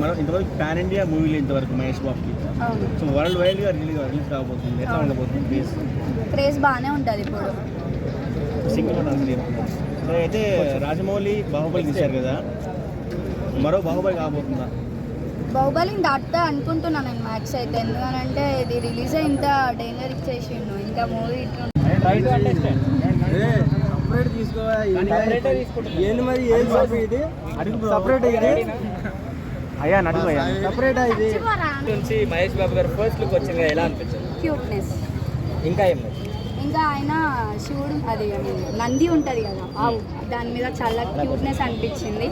మనం ఇంతవరకు pan India మూవీలు ఇంతవరకు మహేష్ బాబుకి. సో వరల్డ్ వైడ్గా రిలీజ్ రిలీజ్ కాబోతుంది ఎట్లా ఉండబోతుంది ప్లీజ్ క్రేజ్ బాగానే ఉంటుంది ఇప్పుడు. సింగిల్ సో అయితే రాజమౌళి బాహుబలి తీశారు కదా. మరో బాహుబలి కాబోతుందా? బాహుబలిని దాటుతా అనుకుంటున్నా నేను మ్యాక్స్ అయితే. ఎందుకనంటే ఇది రిలీజ్ అయి ఇంత డేంజర్ ఇచ్చేసిండు. ఇంకా మూవీ ఇట్లా సపరేట్ తీసుకోవాలి ఏంది మరి? ఏం సపరేట్ ఇది? సపరేట్ ఇది? అయ్యా అయ్యా. సపరేట్ ఇది? నుంచి మహేష్ బాబు గారు ఫస్ట్ లుక్ వచ్చింది ఎలా అనిపించింది? క్యూట్నెస్ ఇంకా ఏం లేదు. ఇంకా ఆయన శివుడు అది నంది ఉంటది కదా ఆవు. దాని మీద చాలా క్యూట్నెస్ అనిపించింది.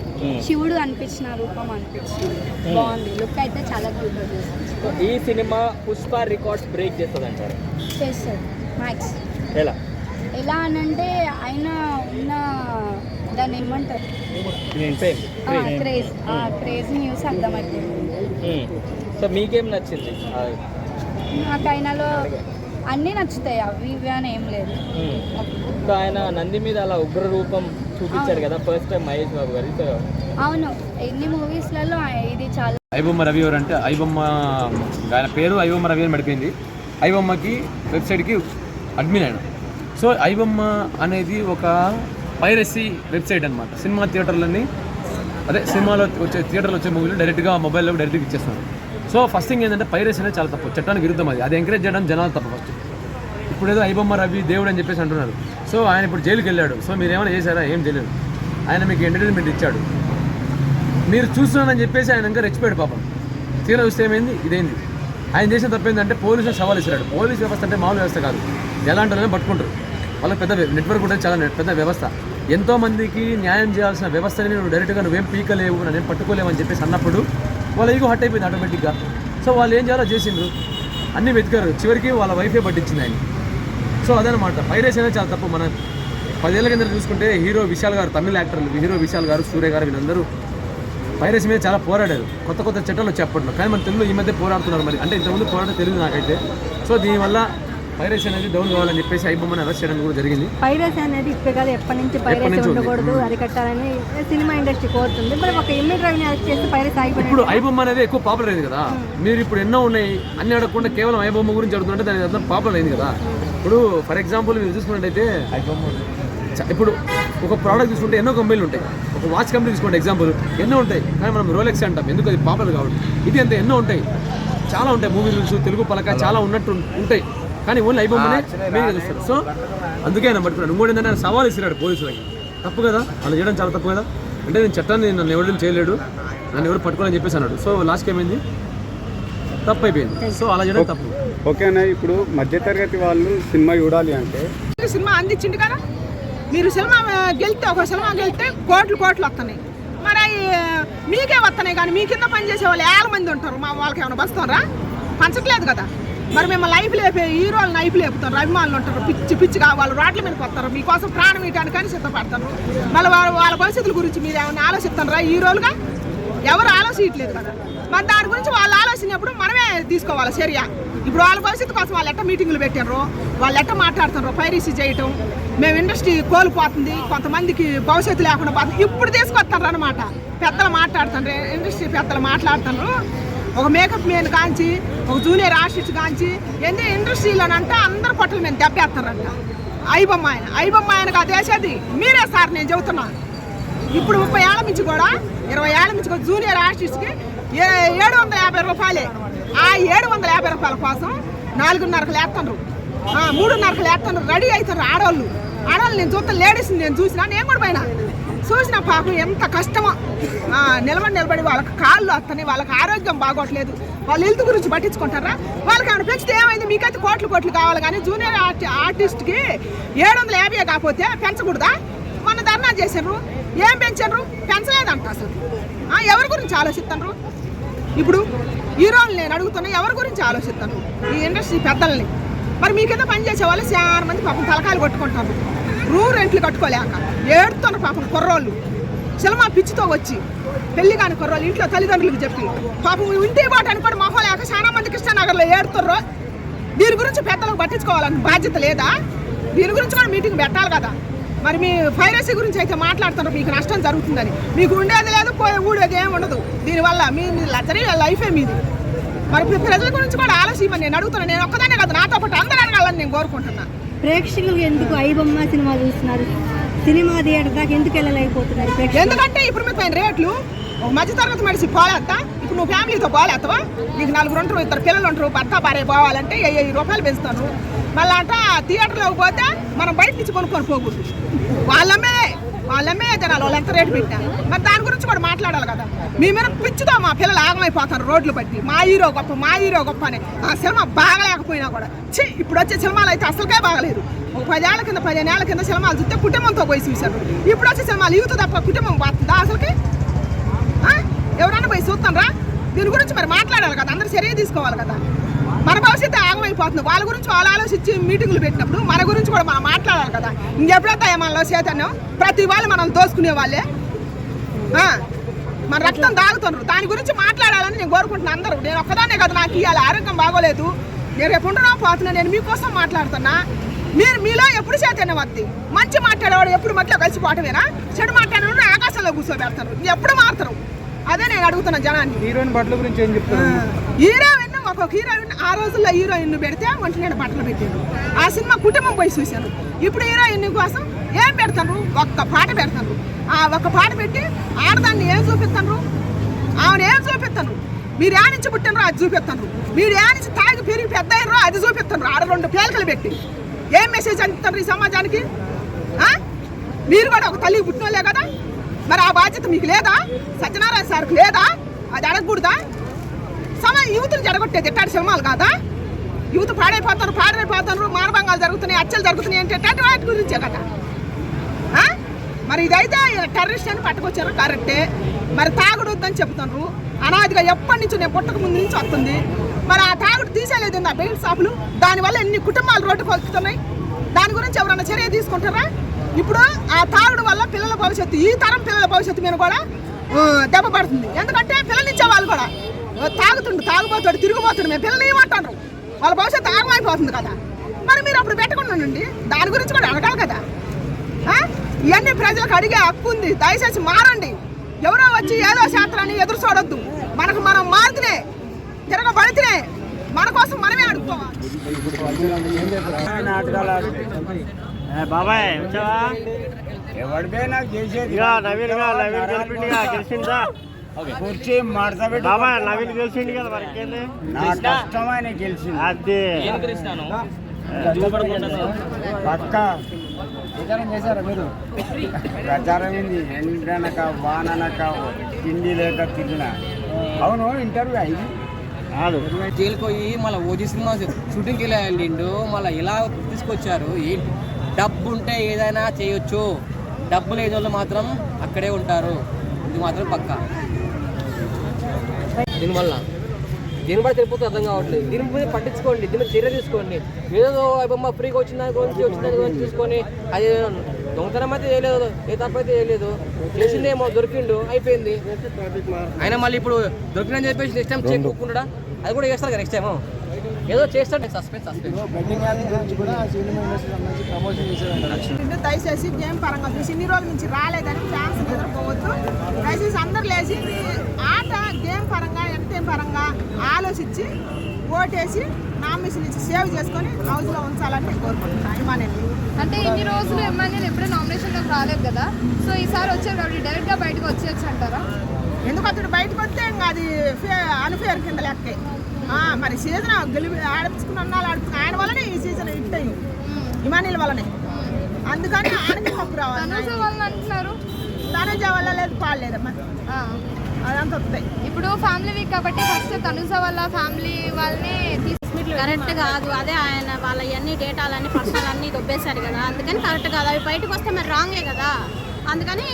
శివుడు అనిపించిన రూపం అనిపించింది. బాగుంది. లుక్ అయితే చాలా క్యూట్ ఈ సినిమా పుష్ప రికార్డ్స్ బ్రేక్ చేస్తుంది. అంటారు చేస్తారు మ్యాక్స్ ఎలా? ఎలా అనంటే ఆయన ఉన్న దాన్ని ఏమంటారు? క్రేజ్ ఆ క్రేజ్ న్యూస్ అర్థమవుతుంది. సో మీకేం నచ్చింది? నాకు ఆయనలో అన్నీ నచ్చుతాయి అవి ఇవి అని ఏం లేదు. సో ఆయన నంది మీద అలా ఉగ్ర రూపం చూపించాడు కదా ఫస్ట్ టైం మహేష్ బాబు గారు. సో అవును. ఎన్ని మూవీస్లలో ఇది చాలా ఐబొమ్మ రవి ఎవరు అంటే ఐబొమ్మ ఆయన పేరు ఐబొమ్మ రవి అని పడిపోయింది. ఐబొమ్మకి వెబ్సైట్కి అడ్మిన్ ఆయన. సో ఐబొమ్మ అనేది ఒక పైరసీ వెబ్సైట్ అనమాట సినిమా థియేటర్లన్నీ అదే సినిమాలో వచ్చే థియేటర్లో వచ్చే మూవీలు డైరెక్ట్గా మొబైల్లో డైరెక్ట్గా ఇచ్చేస్తున్నారు. సో ఫస్ట్ థింగ్ ఏంటంటే పైరసీ అనేది చాలా తప్పు. చట్టానికి విరుద్ధం అది. అది ఎంకరేజ్ చేయడం జనాలు తప్పు ఫస్ట్. ఇప్పుడు ఏదో ఐబొమ్మ రవి దేవుడు అని చెప్పేసి అంటున్నారు. సో ఆయన ఇప్పుడు జైలుకి వెళ్ళాడు. సో మీరు ఏమైనా చేశారా? ఏం చేయలేదు. ఆయన మీకు ఎంటర్టైన్మెంట్ ఇచ్చాడు. మీరు చూస్తున్నానని చెప్పేసి ఆయన ఇంకా రెచ్చిపోయాడు పాపం. తీరా చూస్తే ఏమైంది? ఇదేంది. ఆయన చేసిన తప్పేందంటే ఏంటంటే పోలీసులు సవాల్ ఇస్తున్నాడు పోలీస్ వ్యవస్థ అంటే మామూలు వ్యవస్థ కాదు. ఎలాంటి వాళ్ళని పట్టుకుంటారు. వాళ్ళకి పెద్ద నెట్వర్క్ ఉంటుంది చాలా పెద్ద వ్యవస్థ. ఎంతోమందికి న్యాయం చేయాల్సిన వ్యవస్థని నువ్వు డైరెక్ట్గా నువ్వేం పీకలేవు నేను పట్టుకోలేవు అని చెప్పేసి అన్నప్పుడు వాళ్ళ ఈగో హట్ అయిపోయింది ఆటోమేటిక్గా సో వాళ్ళు ఏం చేయాలో చేసిండ్రు. అన్నీ వెతికారు. చివరికి వాళ్ళ వైఫే పట్టించింది ఆయన సో అదనమాట. పైరేస్ అనేది చాలా తప్పు. మన పదేళ్ళ కింద చూసుకుంటే హీరో విశాల్ గారు తమిళ యాక్టర్లు హీరో విశాల్ గారు సూర్య గారు వీళ్ళందరూ పైరసీ మీద చాలా పోరాడారు. కొత్త కొత్త చట్టాలు వచ్చి అప్పట్లో. కానీ మన తెలుగులో ఈ మధ్య పోరాడుతున్నారు మరి. అంటే ఇంతకుముందు పోరాటం తెలియదు నాకైతే. సో దీనివల్ల పైరసీ అనేది డౌన్ కావాలని చెప్పేసి ఐబొమ్మని అరెస్ట్ చేయడం కూడా జరిగింది. పైరసీ అనేది ఇప్పే కాదు ఎప్పటి నుంచి పైరసీ. ఉండకూడదు అరికట్టాలని సినిమా ఇండస్ట్రీ కోరుతుంది. మరి ఒక ఇమ్మీడియట్ రవిని అరెస్ట్ చేస్తే పైరసీ ఇప్పుడు ఆగిపోయింది ఐబొమ్మ అనేది ఎక్కువ పాపులర్ అయింది కదా. మీరు ఇప్పుడు ఎన్నో ఉన్నాయి అన్ని అడగకుండా కేవలం ఐబొమ్మ గురించి అడుగుతుంటే దాని అర్థం పాపులర్ అయింది కదా. ఇప్పుడు ఫర్ ఎగ్జాంపుల్ మీరు చూసుకున్నట్టయితే చ- ఇప్పుడు ఒక ప్రోడక్ట్ తీసుకుంటే ఎన్నో కంపెనీలు ఉంటాయి. ఒక వాచ్ కంపెనీ తీసుకోండి ఎగ్జాంపుల్ ఎన్నో ఉంటాయి కానీ మనం రోలెక్స్ అంటాం. ఎందుకు అది పాపులర్ కాబట్టి ఇది అంతే ఎన్నో ఉంటాయి. చాలా ఉంటాయి మూవీ రూల్స్ తెలుగు పలక చాలా ఉన్నట్టు ఉంటాయి. కానీ ఓన్లీ ఐబొమ్మనే మెయిన్గా చూస్తారు. సో అందుకే ఆయన పట్టుకున్నాడు. ఇంకోటి ఏంటంటే ఆయన సవాల్ ఇస్తున్నాడు పోలీసులకి తప్పు కదా? అలా చేయడం చాలా తప్పు కదా? అంటే నేను చట్టాన్ని నన్ను ఎవరు చేయలేడు. నన్ను ఎవరు పట్టుకోవాలని చెప్పేసి అన్నాడు. సో లాస్ట్కి ఏమైంది? తప్పు అయిపోయింది సో అలా చేయడం తప్పు. ఓకేనా ఇప్పుడు మధ్యతరగతి వాళ్ళు సినిమా చూడాలి అంటే? సినిమా అందించిండు కదా? మీరు సినిమా గెలితే ఒక సినిమా గెలితే కోట్లు కోట్లు వస్తున్నాయి మరి అవి మీకే వస్తున్నాయి కానీ మీ కింద పనిచేసే వాళ్ళు వేల మంది ఉంటారు? మా వాళ్ళకి ఏమైనా బస్తారా? పంచట్లేదు కదా? మరి మేము లైఫ్ లేపే హీరోలు లైఫ్ లేపుతారు. అభిమానులు ఉంటారు. పిచ్చి పిచ్చిగా వాళ్ళు రోడ్ల మీదకి వస్తారు మీకోసం ప్రాణం ఇవ్వడానికని సిద్ధపడతారు. మళ్ళీ వాళ్ళ వాళ్ళ భవిష్యత్తుల గురించి మీరు ఏమైనా ఆలోచిస్తున్నారా హీరోలుగా? ఎవరు ఆలోచించట్లేదు కదా. మరి దాని గురించి వాళ్ళు ఆలోచించినప్పుడు మనమే తీసుకోవాలి చర్య. ఇప్పుడు వాళ్ళ భవిష్యత్తు కోసం వాళ్ళు ఎట్ట మీటింగులు పెట్టారు వాళ్ళు ఎట్ట మాట్లాడుతున్నారు పైరసీ చేయటం మేము ఇండస్ట్రీ కోల్పోతుంది కొంతమందికి భవిష్యత్తు లేకుండా పోతుంది. ఇప్పుడు తీసుకొస్తారు అనమాట పెద్దలు మాట్లాడుతున్నారు ఇండస్ట్రీ పెద్దలు మాట్లాడుతున్నారు ఒక మేకప్ మెయిన్ కాంచి ఒక జూనియర్ ఆర్టిస్ట్ కాంచి ఏంటి ఇండస్ట్రీలోనంటే అందరు పొట్టల మీద దెబ్బేస్తారంట ఐబొమ్మ ఆయన ఐబొమ్మ ఆయన కాదు వేసేది మీరే సార్ నేను చెబుతున్నాను ఇప్పుడు ముప్పై ఏళ్ళ నుంచి కూడా ఇరవై ఏళ్ళ నుంచి కూడా జూనియర్ ఆర్టిస్ట్కి ఏ- ఏడు వందల యాభై రూపాయలే. ఆ ఏడు వందల యాభై రూపాయల కోసం నాలుగున్నరకు లేస్తున్నారు మూడున్నరకు లేస్తున్నారు రెడీ అవుతారు ఆడవాళ్ళు ఆడవాళ్ళు నేను చూస్తాను లేడీస్ నేను చూసినా నేను కూడా పోయినా. చూసిన పాపం ఎంత కష్టమో. నిలబడి నిలబడి వాళ్ళకి కాళ్ళు వస్తాయి వాళ్ళకి ఆరోగ్యం బాగోట్లేదు. వాళ్ళ హెల్త్ గురించి పట్టించుకుంటారా? వాళ్ళకి ఏమైనా పెంచితే ఏమైంది? మీకైతే కోట్లు కోట్లు కావాలి కానీ జూనియర్ ఆర్టి ఆర్టిస్ట్కి ఏడు వందల యాభై కాకపోతే పెంచకూడదా? మొన్న ధర్నా చేశారు. ఏం పెంచారు? పెంచలేదంట అసలు. ఎవరి గురించి ఆలోచిస్తారు ఇప్పుడు హీరోలు నేను అడుగుతున్నా ఎవరి గురించి ఆలోచిస్తాను ఈ ఇండస్ట్రీ పెద్దల్ని. మరి మీ కింద పనిచేసే వాళ్ళు చాలా మంది పాపం తలకాయలు కొట్టుకుంటారు. రూ రెంట్లు కట్టుకోలేక ఏడుతున్న పాపం కుర్రోళ్ళు. సినిమా పిచ్చితో వచ్చి పెళ్ళి కాని కుర్రోళ్ళు ఇంట్లో తల్లిదండ్రులకు చెప్పి పాపం ఇంటి బాట అనుకోండి మొహం లేక చాలా మంది కృష్ణానగర్లో ఏడుతుర్రు. దీని గురించి పెద్దలకు పట్టించుకోవాలని బాధ్యత లేదా? దీని గురించి కూడా మీటింగ్ పెట్టాలి కదా. మరి మీ పైరసీ గురించి అయితే మాట్లాడుతున్నారు మీకు నష్టం జరుగుతుందని. మీకు ఉండేది లేదు పోయి ఊడేది ఏమి ఉండదు. దీనివల్ల మీ లగ్జరీ లైఫే మీది. మరి ప్రజల గురించి కూడా ఆలోచించమని నేను అడుగుతున్నాను నేను ఒక్కదానే కాదు నాతో పాటు అందరూ అనాలని నేను కోరుకుంటున్నాను ప్రేక్షకులు ఎందుకు ఐబొమ్మ సినిమా చూస్తున్నారు? సినిమా థియేటర్ దాకా ఎందుకు వెళ్ళలేకపోతున్నారు ఎందుకంటే ఇప్పుడు మీకు పైన రేట్లు ఒక మధ్య తరగతి మనిషి పోలేస్తా ఇప్పుడు నువ్వు ఫ్యామిలీతో పోలేస్తావా నీకు నలుగురు ఉంటారు ఇద్దరు పిల్లలు ఉంటారు భర్త భార్య పోవాలంటే వెయ్యి రూపాయలు పెంచుతాను మళ్ళీ అంట థియేటర్లోకి పోతే మనం బయట నుంచి కొనుక్కొని పోకూడదు. వాళ్ళమే వాళ్ళమ్మే జనాలు వాళ్ళు ఎంత రేటు పెట్టారు. మరి దాని గురించి కూడా మాట్లాడాలి కదా. మీ మీద పిచ్చితో మా పిల్లలు ఆగమైపోతారు రోడ్లు బట్టి. మా హీరో గొప్ప మా హీరో గొప్ప అని. ఆ సినిమా బాగలేకపోయినా కూడా. ఛీ ఇప్పుడు వచ్చే సినిమాలు అయితే అసలుకే బాగలేదు. ఒక పదేళ్ళ కింద పదిహేను ఏళ్ళ కింద సినిమాలు చూస్తే కుటుంబంతో పోయి చూశారు. ఇప్పుడు వచ్చే సినిమాలు యూత్ తప్ప కుటుంబం వస్తుందా అసలుకి? ఎవరన్నా పోయి చూస్తారా దీని గురించి మరి మాట్లాడాలి కదా. అందరూ చర్య తీసుకోవాలి కదా. మన భవిష్యత్తు ఆగమైపోతుంది. వాళ్ళ గురించి వాళ్ళు ఆలోచించి మీటింగులు పెట్టినప్పుడు మన గురించి కూడా మనం మాట్లాడాలి కదా. ఇంకెప్పుడైతే మనలో చైతన్యం ప్రతి వాళ్ళు మనం దోసుకునే వాళ్ళే. మన రక్తం తాగుతున్నారు దాని గురించి మాట్లాడాలని నేను కోరుకుంటున్నాను అందరూ. నేను ఒక్కదాన్నే కదా నాకు ఇవాళ ఆరోగ్యం బాగోలేదు. నేను రేపు ఉంటున్నా పోతున్నా నేను మీకోసం మాట్లాడుతున్నా. మీరు మీలో ఎప్పుడు చైతన్యం వద్ది. మంచి మాట్లాడేవాడు ఎప్పుడు మట్టిలో కలిసిపోవటమేనా చెడు మాట్లాడేవాడు ఆకాశంలో కూర్చోబెడతారు. ఎప్పుడు మారుతారు? అదే నేను అడుగుతున్నా జనాన్ని. హీరోయిన్ బట్టల గురించి ఏం చెప్తారు? హీరోయిన్ ఒక హీరోయిన్ ఆ రోజుల్లో హీరోయిన్ పెడితే ఒంటి నేను బట్టలు పెట్టాను ఆ సినిమా కుటుంబం పోయి చూశాను ఇప్పుడు హీరోయిన్ కోసం ఏం పెడతాను ఒక్క పాట పెడతాను ఆ ఒక్క పాట పెట్టి ఆడదాన్ని ఏం చూపిస్తాను ఆమెను ఏం చూపిస్తాను మీరు ఏనించి పుట్టినరో అది చూపిస్తాను మీరు ఏనించి నుంచి తాగి పెరిగి పెద్ద అయ్యారో అది చూపిస్తాను ఆడ రెండు పేలికలు పెట్టి. ఏం మెసేజ్ అందిస్తారు ఈ సమాజానికి? మీరు కూడా ఒక తల్లికి పుట్టినోలే కదా? మరి ఆ బాధ్యత మీకు లేదా? సత్యనారాయణ సార్కి లేదా? అది అడగకూడదా? సమయ యూత్ని జడగొట్టేది ఎట్టాడు సినిమాలు కాదా? యూత్ పాడైపోతారు పాడైపోతారు మానభంగాలు జరుగుతున్నాయి హత్యలు జరుగుతున్నాయి అంటే ఎట్టాటి వాటి గురించే కదా మరి ఇదైతే టెర్రరిస్ట్ అని పట్టుకొచ్చారు కరెక్టే. మరి తాగుడు వద్దని చెప్తున్నారు. అనాదిగా ఎప్పటి నుంచి నేను పుట్టక ముందు నుంచి వస్తుంది. మరి ఆ తాగుడు తీసేయలేదు ఆ బెయిల్ షాపులు? దానివల్ల ఎన్ని కుటుంబాలు రోడ్డుకు వస్తున్నాయి దాని గురించి ఎవరైనా చర్య తీసుకుంటారా? ఇప్పుడు ఆ తాగుడు వల్ల పిల్లల భవిష్యత్తు ఈ తరం పిల్లల భవిష్యత్తు మీద కూడా దెబ్బ పడుతుంది. ఎందుకంటే పిల్లలు ఇచ్చే వాళ్ళు కూడా. తాగుతుండు తాగుపోతాడు తిరిగిపోతాడు మేము పిల్లలు ఏమంటారు? వాళ్ళ భవిష్యత్తు ఆగమైపోతుంది కదా. మరి మీరు అప్పుడు పెట్టకుండా ఉండండి. దాని గురించి కూడా అడగాలి కదా? ఇవన్నీ ప్రజలకు అడిగే హక్కు ఉంది. దయచేసి మారండి. ఎవరో వచ్చి ఏదో శాస్త్రాన్ని ఎదురు చూడొద్దు. మనకు మనం మారితేనే తిరగబడితేనే మన కోసం మనమే అడుక్కోవాలి బాబాయ్ వచ్చావా? ఎవడిపై నాకు చేసేది నవీన్ నవీన్ గెలిపిండిగా గెలిచిందా? కూర్చి మాడతా బాబాయ్ నవీన్ గెలిచిండు కదా మరి ఇంకేంది? నా కష్టమైన గెలిచింది అది. ఏం కృష్ణాను? పక్క. ప్రచారం చేశారా మీరు? ప్రచారం ఏంది? ఎండనక వాననక తిండి లేక తిరిగిన. అవును ఇంటర్వ్యూ అయింది. జైలుకి పోయి మళ్ళీ ఓజీ సినిమా షూటింగ్కి వెళ్ళిండు. మళ్ళీ ఇలా తీసుకొచ్చారు. ఏంటి డబ్బు ఉంటే ఏదైనా చేయొచ్చు. డబ్బు లేని వాళ్ళు మాత్రం అక్కడే ఉంటారు. ఇది మాత్రం పక్క. దీనివల్ల దీని బట్టి తెలిపోతే అర్థం కావట్లేదు. దీని మీద పట్టించుకోండి. దీని మీద చర్య తీసుకోండి. ఏదో బొమ్మ ఫ్రీగా వచ్చిన దాని గురించి వచ్చిన దాని గురించి తీసుకొని అది దొంగతనం అయితే చేయలేదు. ఏ తప్పు అయితే చేయలేదు. చేసిందేమో దొరికిండు అయిపోయింది. ఆయన మళ్ళీ ఇప్పుడు దొరికిందని చెప్పేసి నెక్స్ట్ టైం చెక్ అది కూడా చేస్తారు కదా నెక్స్ట్ టైం ఏదో చేస్తాడు సస్పెన్స్ దయచేసి గేమ్ పరంగా చూసి ఇన్ని రోజుల నుంచి రాలేదని ఫ్యాన్స్ నిద్రపోవద్దు దయచేసి అందరు లేచి ఆట గేమ్ పరంగా ఎంటర్టైన్ పరంగా ఆలోచించి ఓటేసి నామినేషన్ ఇచ్చి సేవ్ చేసుకొని హౌస్లో ఉంచాలని నేను కోరుకుంటున్నాను. అభిమానులు. అంటే ఇన్ని రోజులు ఎమ్మెల్యేలు ఎప్పుడూ నామినేషన్లోకి రాలేదు కదా? సో ఈసారి వచ్చారు కాబట్టి డైరెక్ట్గా బయటకు వచ్చేయచ్చు అంటారా? ఎందుకు అతడు బయటకు వస్తే ఇంకా అది అన్ఫేర్ కింద లెక్కే. మరి సీజన్ గెలిపి ఆడిపించుకున్న వాళ్ళు ఆడిపించుకున్న ఆయన వల్లనే ఈ సీజన్ హిట్ అయ్యి. ఇమానీల వల్లనే. అందుకని ఆయనకి హక్కు రావాలి. అంటున్నారు. తనుజ వల్ల లేదు పాడలేదమ్మా ఆ. అదంతా వస్తాయి ఇప్పుడు ఫ్యామిలీ వీక్ కాబట్టి ఫస్ట్ తనుజ వాళ్ళ ఫ్యామిలీ వాళ్ళని కరెక్ట్ కాదు. అదే ఆయన వాళ్ళ అన్ని డేటాలన్నీ పర్సనల్ అన్ని దొబ్బేశారు కదా. అందుకని కరెక్ట్ కాదు. అవి బయటకు వస్తే మరి రాంగే కదా. అందుకని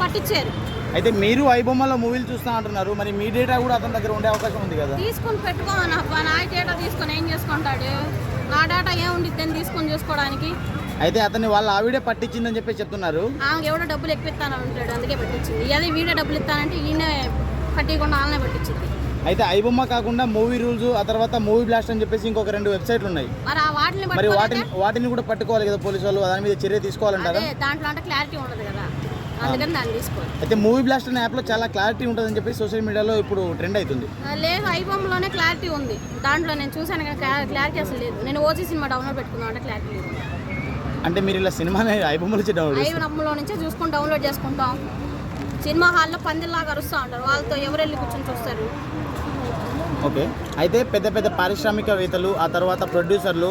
పట్టించారు. అయితే మీరు ఐబొమ్మలో మూవీలు చూస్తా అంటున్నారు. మరి మీ డేటా కూడా అతని దగ్గర ఉండే అవకాశం ఉంది కదా? తీసుకొని పెట్టుకోమని అబ్బా. నా డేటా తీసుకొని ఏం చేసుకుంటాడు? నా డేటా ఏం ఉండిద్దని తీసుకొని చూసుకోవడానికి? అయితే అతన్ని వాళ్ళ ఆవిడే పట్టించిందని చెప్పి చెప్తున్నారు. ఆమె ఎవడో డబ్బులు ఎక్కువ ఇస్తాను ఉంటాడు అందుకే పెట్టించింది. అదే వీడే డబ్బులు ఇస్తానంటే ఈయన పట్టికుండా వాళ్ళనే పట్టించింది. అయితే ఐబొమ్మ కాకుండా మూవీ రూల్స్ ఆ తర్వాత మూవీ బ్లాస్ట్ అని చెప్పేసి ఇంకొక రెండు వెబ్సైట్లు ఉన్నాయి. మరి ఆ వాటిని మరి వాటిని కూడా పట్టుకోవాలి కదా పోలీసు వాళ్ళు? దాని మీద చర్య తీసుకోవాలంటారా? దాంట్లో అంటే క్లారిటీ ఉండదు కదా. అందుకని దాన్ని అయితే మూవీ బ్లాస్ట్ అనే యాప్లో చాలా క్లారిటీ ఉంటుందని చెప్పి సోషల్ మీడియాలో ఇప్పుడు ట్రెండ్ అవుతుంది. లేదు ఐబొమ్మలోనే క్లారిటీ ఉంది. దాంట్లో నేను చూసాను కానీ క్లా- క్లారిటీ అసలు లేదు. నేను ఓజీ సినిమా డౌన్లోడ్ పెట్టుకున్నాను అంటే క్లారిటీ లేదు. అంటే మీరు ఇలా సినిమాని ఐబొమ్మలు వచ్చి డౌన్లోడ్. ఐబొమ్మలో నుంచే చూసుకొని డౌన్లోడ్ చేసుకుంటాం. సినిమా హాల్లో పందిల్లాగా అరుస్తూ ఉంటారు. వాళ్ళతో ఎవరు వెళ్ళి కూర్చొని చూస్తారు? ఓకే. అయితే పెద్ద పెద్ద పారిశ్రామికవేత్తలు ఆ తర్వాత ప్రొడ్యూసర్లు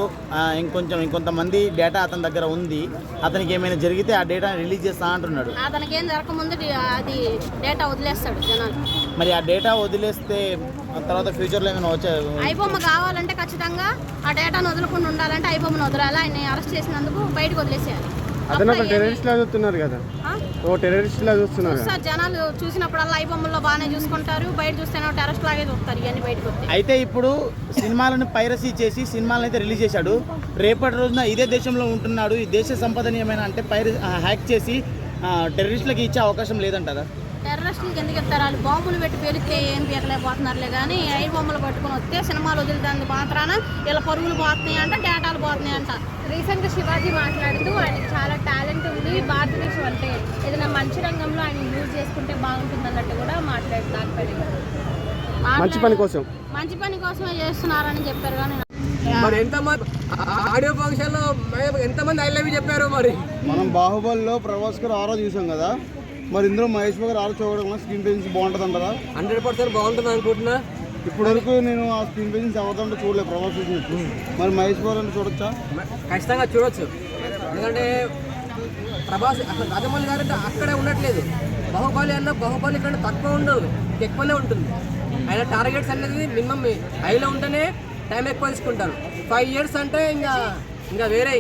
ఇంకొంచెం ఇంకొంతమంది డేటా అతని దగ్గర ఉంది. అతనికి ఏమైనా జరిగితే ఆ డేటాని రిలీజ్ చేస్తా అంటున్నాడు. అతనికి ఏం జరగకముందు అది డేటా వదిలేస్తాడు జనాలు. మరి ఆ డేటా వదిలేస్తే ఆ తర్వాత ఫ్యూచర్లో ఏమైనా వచ్చే ఐబొమ్మ కావాలంటే ఖచ్చితంగా ఆ డేటాను వదలకుండా ఉండాలంటే ఐబొమ్మను వదలాలి. ఆయన అరెస్ట్ చేసినందుకు బయటకు వదిలేసేయాలి. అతను ఒక అప్పుడు టెర్రరిస్ట్ లా చూస్తున్నారు కదా? ఓ టెర్రరిస్ట్ లా చూస్తున్నారు జనాలు చూసినప్పుడల్లా ఐబొమ్మల్లో బాగానే చూసుకుంటారు. బయట చూస్తేనే టెరస్ట్ లాగే చూస్తారు ఇవన్నీ బయటకు వస్తాయి అయితే ఇప్పుడు సినిమాలను పైరసీ చేసి సినిమాలను అయితే రిలీజ్ చేశాడు. రేపటి రోజున ఇదే దేశంలో ఉంటున్నాడు. ఈ దేశ సంపదని ఏమైనా అంటే పైర హ్యాక్ చేసి టెర్రరిస్టులకు ఇచ్చే అవకాశం లేదంటారా? టెర్రరిస్టులకి ఎందుకు ఇస్తారు వాళ్ళు బాంబులు పెట్టి పేలిస్తే ఏం పీకలేకపోతున్నారులే కానీ ఐ బొమ్మలు పట్టుకొని వస్తే సినిమాలు వదులుతుంది మాత్రాన ఇలా పరుగులు పోతున్నాయి అంట డేటాలు పోతున్నాయి అంట రీసెంట్గా శివాజీ మాట్లాడుతూ ఆయనకి ఉంది భారతదేశం అంటే ఏదైనా మంచి రంగంలో ఆయన యూజ్ చేసుకుంటే బాగుంటుంది అన్నట్టు కూడా మాట్లాడు దానిపైన మంచి పని కోసం. మంచి పని కోసమే చేస్తున్నారని చెప్పారు కానీ మరి ఎంతమంది ఆడియో ఫంక్షన్లో ఎంతమంది ఐ లవ్ చెప్పారు మరి? మనం బాహుబలిలో ప్రభాస్ గారు ఆరో చూసాం కదా. మరి ఇందులో మహేష్ బాబు గారు ఆరో చూడడం స్క్రీన్ ప్రెజెన్స్ బాగుంటుంది అంటారా హండ్రెడ్ పర్సెంట్ బాగుంటుంది అనుకుంటున్నా. ఇప్పటి వరకు నేను ఆ స్క్రీన్ ప్రెజెన్స్ ఎవరిదంటే చూడలేదు ప్రభాస్ చూసినట్టు. మరి మహేష్ బాబు చూడొచ్చా? ఖచ్చితంగా చూడొచ్చు. ఎందుకంటే ప్రభాస్ అసలు రాజమౌళి గారు అంటే అక్కడే ఉండట్లేదు. బాహుబలి అన్న బాహుబలి కంటే తక్కువ ఉండదు ఎక్కువనే ఉంటుంది. ఆయన టార్గెట్స్ అనేది మినిమం హైలో ఉంటేనే టైం ఎక్కువ తీసుకుంటారు. ఫైవ్ ఇయర్స్ అంటే ఇంకా ఇంకా వేరే